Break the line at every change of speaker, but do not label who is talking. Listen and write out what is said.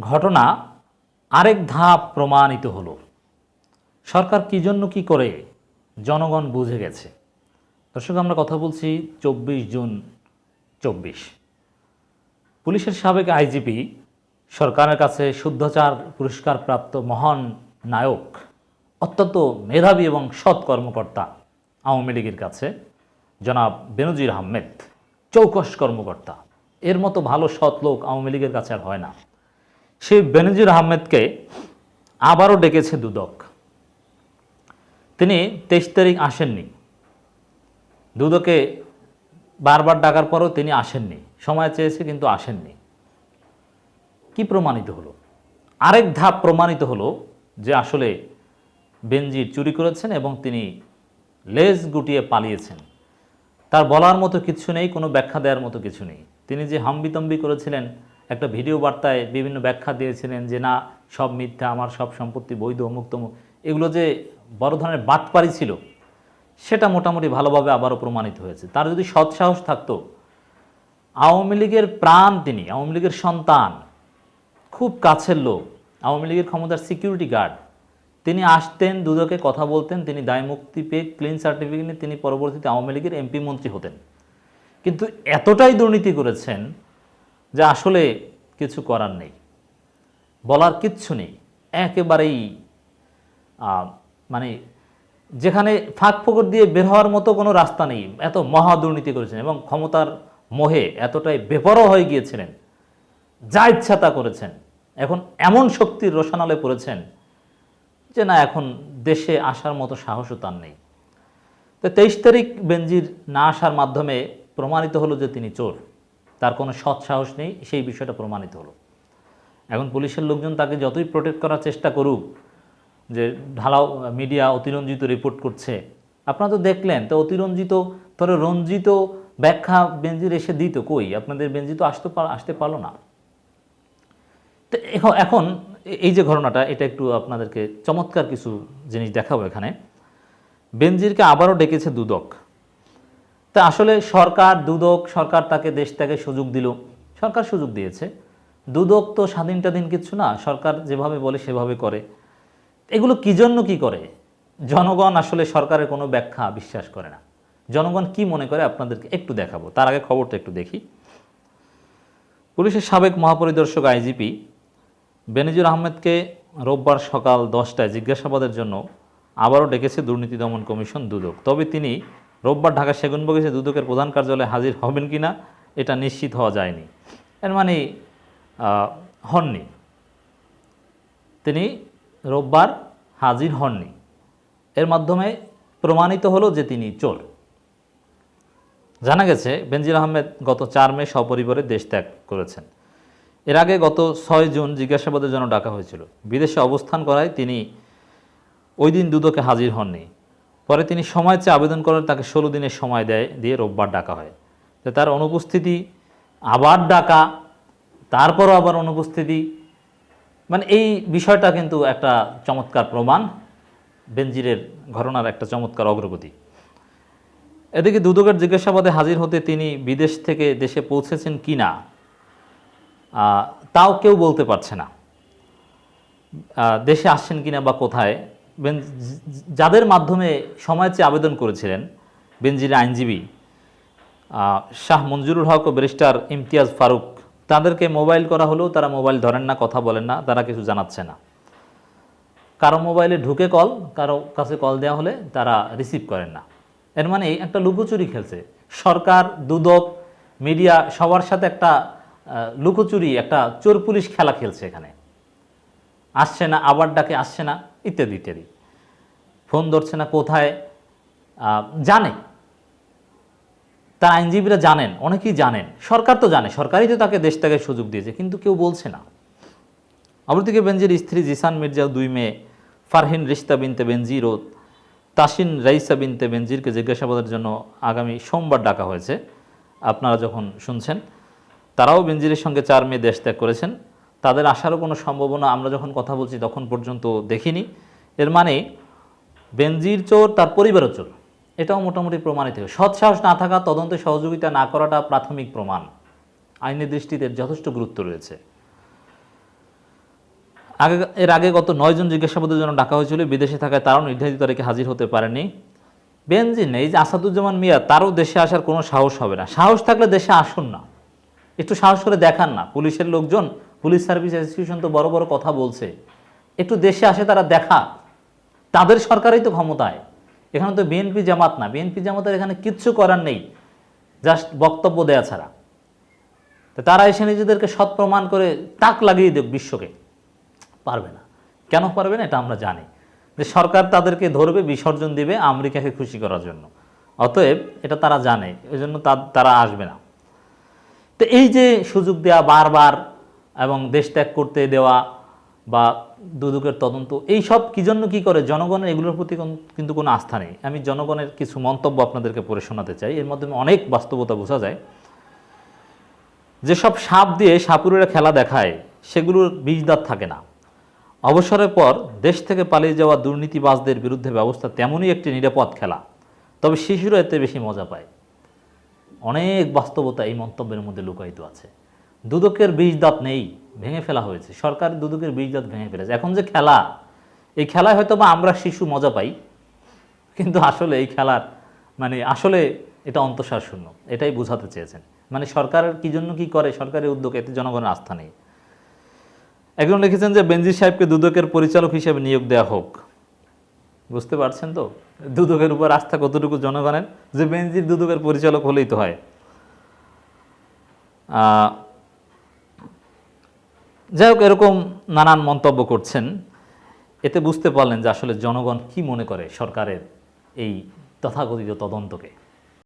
ঘটনা আরেক ধাপ প্রমাণিত হলো। সরকার কি জন্য কি করে জনগণ বুঝে গেছে। দর্শক, আমরা কথা বলছি চব্বিশ জুন চব্বিশ। পুলিশের সাবেক আইজিপি, সরকারের কাছে শুদ্ধাচার পুরস্কার প্রাপ্ত মহান নায়ক, অত্যন্ত মেধাবী এবং সৎ কর্মকর্তা আওয়ামী লীগের কাছে, জনাব বেনজির আহমেদ, চৌকস কর্মকর্তা। এর মতো ভালো সৎ লোক আওয়ামী লীগের কাছে আর হয় না। সেই বেনজির আহমেদকে আবারও ডেকেছে দুদক। তিনি তেইশ তারিখ আসেননি। দুদকে বারবার ডাকার পরেও তিনি আসেননি। সময় চেয়েছে কিন্তু আসেননি। কি প্রমাণিত হলো? আরেক ধাপ প্রমাণিত হলো যে আসলে বেনজির চুরি করেছেন এবং তিনি লেজ গুটিয়ে পালিয়েছেন। তার বলার মতো কিছু নেই, কোনো ব্যাখ্যা দেওয়ার মতো কিছু নেই। তিনি যে হাম্বিতম্বি করেছিলেন একটা ভিডিও বার্তায় বিভিন্ন ব্যাখ্যা দিয়েছিলেন যে না, সব মিথ্যা, আমার সব সম্পত্তি বৈধ, অমুক এগুলো যে বড় ধরনের বাটপারি ছিল, সেটা মোটামুটি ভালোভাবে আবারও প্রমাণিত হয়েছে। তার যদি সৎসাহস থাকতো, আওয়ামী লীগের প্রাণ তিনি, আওয়ামী লীগের সন্তান, খুব কাছের লোক, আওয়ামী লীগের ক্ষমতার সিকিউরিটি গার্ড তিনি আসতেন, দুদকে কথা বলতেন, তিনি দায় মুক্তি পেয়ে ক্লিন সার্টিফিকেট নিয়ে তিনি পরবর্তীতে আওয়ামী লীগের এমপি মন্ত্রী হতেন। কিন্তু এতটাই দুর্নীতি করেছেন যে আসলে কিছু করার নেই। বলার কিচ্ছু নেই। একেবারেই মানে যেখানে ফাঁক ফোকর দিয়ে বের হওয়ার মতো কোনো রাস্তা নেই। এত মহা দুর্নীতি করেছেন এবং ক্ষমতার মোহে এতটাই বেপরোয়া হয়ে গিয়েছিলেন। যা ইচ্ছা তা করেছেন। এখন এমন শক্তির রোশানালে পড়েছেন যে না, এখন দেশে আসার মতো সাহসও তার নেই। তো তেইশ তারিখ বেঞ্জির না আসার মাধ্যমে প্রমাণিত হলো যে তিনি চোর। তার কোনো সৎ সাহস নেই, সেই বিষয়টা প্রমাণিত হলো। এখন পুলিশের লোকজন তাকে যতই প্রোটেক্ট করার চেষ্টা করুক, যে ঢালাও মিডিয়া অতিরঞ্জিত রিপোর্ট করছে, আপনারা তো দেখলেন, তো অতিরঞ্জিত, ধরো রঞ্জিত ব্যাখ্যা বেঞ্জির এসে দিত কই? আপনাদের বেঞ্জিত আসতে পার- আসতে পারল না। তো এখন- এই যে ঘটনাটা, এটা একটু আপনাদেরকে চমৎকার কিছু জিনিস দেখাবো এখানে। বেনজিরকে আবারও ডেকেছে দুদক। তা আসলে সরকার, দুদক, সরকার তাকে দেশ থেকে সুযোগ দিল। সরকার সুযোগ দিয়েছে। দুদক তো স্বাধীন টাধীন কিছু না, সরকার যেভাবে বলে সেভাবে করে। এগুলো কি জন্য কি করে? জনগণ আসলে সরকারের কোনো ব্যাখ্যা বিশ্বাস করে না। জনগণ কি মনে করে আপনাদেরকে একটু দেখাবো। তার আগে খবরটা একটু দেখি। পুলিশের সাবেক মহাপরিদর্শক আইজিপি বেনিজুর আহমেদকে রোববার সকাল দশটায় জিজ্ঞাসাবাদের জন্য আবারও ডেকেছে দুর্নীতি দমন কমিশন দুদক। তবে তিনি রোববার ঢাকা সেগুনবাগিচে দুদকের প্রধান কার্যালয়ে হাজির হবেন কি না এটা নিশ্চিত হওয়া যায়নি। এর মানে হননি। তিনি রোববার হাজির হননি। এর মাধ্যমে প্রমাণিত হলো যে তিনি চোর। জানা গেছে, বেনজির আহমেদ গত চার মে সপরিবারে দেশ ত্যাগ করেছেন। এর আগে গত ছয় জুন জিজ্ঞাসাবাদের জন্য ডাকা হয়েছিল। বিদেশে অবস্থান করায় তিনি ওই দিন দুদকে হাজির হননি। পরে তিনি সময় চেয়ে আবেদন করেন, তাকে ষোলো দিনের সময় দেয়, দিয়ে রোববার ডাকা হয়। তো তার অনুপস্থিতি আবার ডাকা, তারপরও আবার অনুপস্থিতি। মানে এই বিষয়টা কিন্তু একটা চমৎকার প্রমাণ, বেনজিরের ঘটনার একটা চমৎকার অগ্রগতি। এদিকে দুদকের জিজ্ঞাসাবাদে হাজির হতে তিনি বিদেশ থেকে দেশে পৌঁছেছেন কি না তাও কেউ বলতে পারছে না। দেশে আসছেন কিনা বা কোথায় যাদের মাধ্যমে সময় চেয়ে আবেদন করেছিলেন বেনজির আইনজীবী শাহ মঞ্জুরুল হক ও ব্যারিস্টার ইমতিয়াজ ফারুক, তাদেরকে মোবাইল করা হলেও তারা মোবাইল ধরেন না, কথা বলেন না, তারা কিছু জানাচ্ছে না। কারও মোবাইলে ঢুকে কল, কারও কাছে কল দেওয়া হলে তারা রিসিভ করেন না। এর মানে একটা লুকোচুরি খেলছে। সরকার, দুদক, মিডিয়া সবার সাথে একটা লুকোচুরি, একটা চোর পুলিশ খেলা খেলছে এখানে। আসছে না, আবার ডাকে আসছে না। ইত্যাদি ইত্যাদি। ফোন ধরছে না, কোথায়? জানে। তার আইনজীবীরা জানেন, অনেকেই জানেন। সরকার তো জানে, সরকারই তো তাকে দেশ থেকে সুযোগ দিয়েছে, কিন্তু কেউ বলছে না। অপরদিকে বেনজির স্ত্রী জিসান মির্জা দুই মেয়ে ফারহিন রিস্তা বিনতে বেনজির ও তাসিন রাইসা বিনতে বেনজিরকে জিজ্ঞাসাবাদের জন্য আগামী সোমবার ডাকা হয়েছে। আপনারা যখন শুনছেন, তারাও বেনজিরের সঙ্গে চার মেয়ে দেশ ত্যাগ করেছেন। তাদের আসারও কোনো সম্ভাবনা আমরা যখন কথা বলছি তখন পর্যন্ত দেখিনি। এর মানে বেনজির চোর, তার পরিবারও চোর, এটাও মোটামুটি প্রমাণিত। সৎ সাহস না থাকা, তদন্তে সহযোগিতা না করাটা প্রাথমিক প্রমাণ। আইনের দৃষ্টিতে যথেষ্ট গুরুত্ব রয়েছে। আগে, এর আগে গত নয়জন জিজ্ঞাসাবাদের জন্য ডাকা হয়েছিল, বিদেশে থাকায় তারাও নির্ধারিত তারিখে হাজির হতে পারেনি। বেনজিন এই যে আসাদুজ্জামান মিয়া, তারও দেশে আসার কোনো সাহস হবে না। সাহস থাকলে দেশে আসুন না। একটু সাহস করে দেখান না। পুলিশের লোকজন পুলিশ সার্ভিস অ্যাসোসিয়েশন তো বড় বড় কথা বলছে। একটু দেশে আসে তারা দেখা। তাদের সরকারই তো ক্ষমতায়। এখানে তো বিএনপি জামাত না। বিএনপি জামাতের এখানে কিচ্ছু করার নেই। জাস্ট বক্তব্য দেয়া ছাড়া। তো তারা এসে নিজেদেরকে সৎ প্রমাণ করে তাক লাগিয়ে দেব বিশ্বকে। পারবে না। কেন পারবে না এটা আমরা জানি। যে সরকার তাদেরকে ধরবে, বিসর্জন দিবে আমেরিকাকে খুশি করার জন্য। অতএব এটা তারা জানে। এই জন্য তারা আসবে না। তো এই যে সুযোগ দেওয়া বারবার এবং দেশ ত্যাগ করতে দেওয়া বা দুদকের তদন্ত, এই সব কী জন্য কী করে? জনগণের এগুলোর প্রতি কোন- কিন্তু কোনো আস্থা নেই। আমি জনগণের কিছু মন্তব্য আপনাদেরকে পড়ে শোনাতে চাই। এর মাধ্যমে অনেক বাস্তবতা বোঝা যায়। যেসব সাপ দিয়ে সাপুরেরা খেলা দেখায়, সেগুলোর বীজদাঁত থাকে না। অবসরের পর দেশ থেকে পালিয়ে যাওয়া দুর্নীতিবাজদের বিরুদ্ধে ব্যবস্থা তেমনই একটি নিরাপদ খেলা। তবে শিশুরা এতে বেশি মজা পায়। অনেক বাস্তবতা এই মন্তব্যের মধ্যে লুকায়িত আছে। দুদকের বীজ দাঁত নেই, ভেঙে ফেলা হয়েছে। সরকার দুদকের বীজ দাঁত ভেঙে ফেলেছে। এখন যে খেলা, এই খেলায় হয়তো বা আমরা শিশু মজা পাই, কিন্তু আসলে এই খেলার মানে আসলে এটা অন্তঃসার শূন্য এটাই বোঝাতে চেয়েছেন। মানে সরকারের কি জন্য কি করে, সরকারের উদ্যোগ, এতে জনগণের আস্থা নেই। একজন লিখেছেন যে বেনজির সাহেবকে দুদকের পরিচালক হিসেবে নিয়োগ দেওয়া হোক। বুঝতে পারছেন তো? দুদকের উপর আস্থা কতটুকু জনগণের? যে বেনজির দুদকের পরিচালক হলেই তো হয়। যাই হোক, এরকম নানান মন্তব্য করছেন। এতে বুঝতে পারলেন যে আসলে জনগণ কি মনে করে সরকারের এই তথাকথিত তদন্তকে।